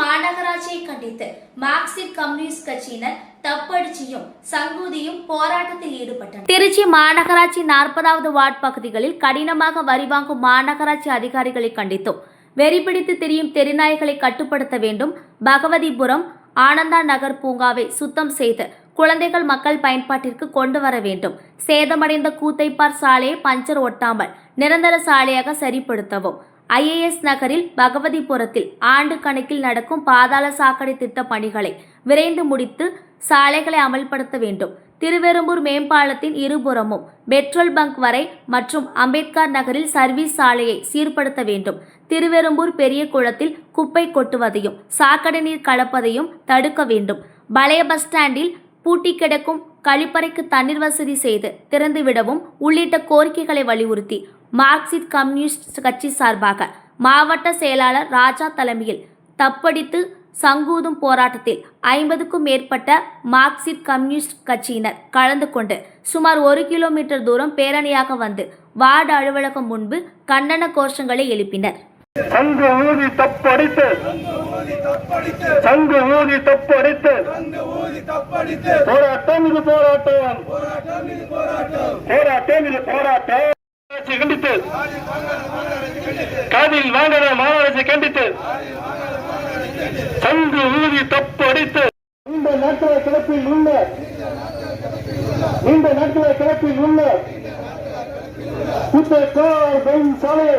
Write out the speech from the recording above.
மாநகராட்சியை கண்டித்து Marxist communist கட்சியினர் தப்படிச்சியும் சங்கூதியும் போராட்டத்தில் ஈடுபட்டனர். திருச்சி மாநகராட்சி நாற்பதாவது வார்டு பகுதிகளில் கடினமாக வரி வாங்கும் மாநகராட்சி அதிகாரிகளை கண்டித்தும். வெறிபிடித்து திரியும் தெருநாய்களை கட்டுப்படுத்த வேண்டும். பகவதிபுரம் ஆனந்தா நகர் பூங்காவை சுத்தம் செய்து குழந்தைகள் மக்கள் பயன்பாட்டிற்கு கொண்டு வர வேண்டும். சேதமடைந்த கூத்தைப்பார் சாலையை பஞ்சர் ஒட்டாமல் நிரந்தர சாலையாக சரிப்படுத்தவும். ஐஏஎஸ் நகரில் பகவதிபுரத்தில் ஆண்டு கணக்கில் நடக்கும் பாதாள சாக்கடை திட்ட பணிகளை விரைந்து முடித்து சாலைகளை அமல்படுத்த வேண்டும். திருவெரும்பூர் மேம்பாலத்தின் இருபுறமும் பெட்ரோல் பங்க் வரை மற்றும் அம்பேத்கர் நகரில் சர்வீஸ் சாலையை சீர்படுத்த வேண்டும். திருவெரும்பூர் பெரிய குளத்தில் குப்பை கொட்டுவதையும் சாக்கடை நீர் கலப்பதையும் தடுக்க வேண்டும். பழைய பஸ் ஸ்டாண்டில் பூட்டி கிடக்கும் கழிப்பறைக்கு தண்ணீர் வசதி செய்து திறந்துவிடவும் உள்ளிட்ட கோரிக்கைகளை வலியுறுத்தி மார்க்சிஸ்ட் கம்யூனிஸ்ட் கட்சி சார்பாக மாவட்ட செயலாளர் ராஜா தலைமையில் தப்படித்து சங்கூதும் போராட்டத்தில் ஐம்பதுக்கும் மேற்பட்ட மார்க்சிஸ்ட் கம்யூனிஸ்ட் கட்சியினர் கலந்து கொண்டு சுமார் ஒரு கிலோமீட்டர் தூரம் பேரணியாக வந்து வார்டு அலுவலகம் முன்பு கண்டன கோஷங்களை எழுப்பினர். சங்கு ஊதி தப்படித்து. சங்கு ஊதி தப்படித்து. போராட்டம் இது போராட்டம். போராட்டம் இது போராட்டம். மாநகராட்சி கண்டித்து. காதில் வாங்கின மாநகராட்சி கண்டித்து. சங்கு ஊதி தப்பு அடித்து. நீண்ட நாட்கள கிளப்பில் உள்ள நீண்ட நாட்கள கிளப்பில் உள்ள குத்தக்கார் பெண் சாலையை